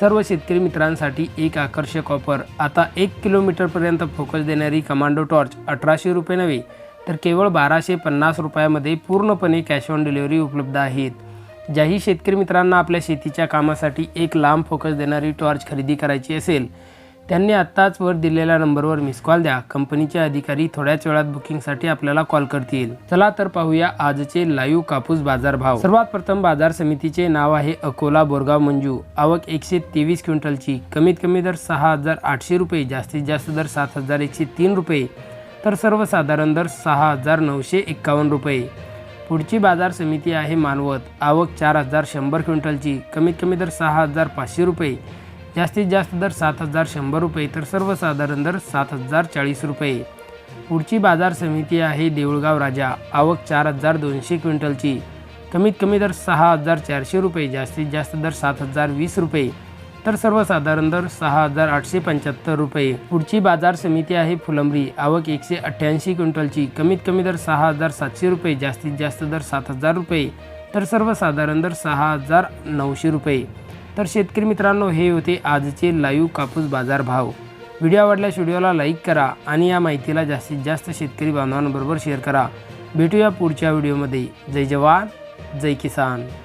सर्व शेतकरी मित्रांसाठी एक आकर्षक ऑफर. आता एक किलोमीटरपर्यंत फोकस देणारी कमांडो टॉर्च अठराशे रुपये नव्हे तर केवळ बाराशे पन्नास रुपयामध्ये पूर्णपणे कॅश ऑन डिलिव्हरी उपलब्ध आहेत. ज्याही शेतकरी मित्रांना आपल्या शेतीच्या कामासाठी एक लांब फोकस देणारी टॉर्च खरेदी करायची असेल त्यांनी आत्ताच वर दिलेल्या नंबरवर मिस कॉल द्या. कंपनीचे अधिकारी थोड्याच वेळात बुकिंगसाठी आपल्याला कॉल करतील. चला तर पाहूया आजचे लाईव्ह कापूस बाजार भाव सर्वात प्रथम बाजार समितीचे नाव आहे अकोला बोरगाव मंजू. आवक एकशे तेवीस क्विंटलची. कमीत कमी दर सहा हजार आठशे रुपये जास्तीत जास्त दर सात हजार एकशे तीन रुपये. तर सर्वसाधारण दर सहा हजार नऊशे एक्कावन्न रुपये. पुढची बाजार समिती आहे मानवत. आवक चार हजार शंभर क्विंटलची. कमीत कमी दर सहा हजार पाचशे रुपये. जास्तीत जास्त दर सात हजार शंभर रुपये तर सर्वसाधारण दर सात हजार चाळीस रुपये. पुढची बाजार समिती आहे देऊळगाव राजा. आवक चार हजार दोनशे क्विंटलची. कमीत कमी दर सहा हजार चारशे रुपये जास्तीत जास्त दर सात हजार वीस रुपये. तर सर्वसाधारण दर सहा हजार आठशे पंच्याहत्तर रुपये. पुढची बाजार समिती आहे फुलंब्री. आवक एकशे अठ्ठ्याऐंशी क्विंटलची. कमीत कमी दर सहा हजार सातशे रुपये जास्तीत जास्त दर सात हजार रुपये. तर सर्वसाधारण दर सहा हजार नऊशे रुपये. तर शेतकरी मित्रांनो हे होते आजचे लाईव्ह कापूस बाजार भाव. व्हिडिओ आवडल्यास व्हिडिओला लाईक करा आणि या माहितीला जास्तीत जास्त शेतकरी बांधवांबरोबर शेअर करा. भेटूया पुढच्या व्हिडिओमध्ये. जय जवान जय किसान.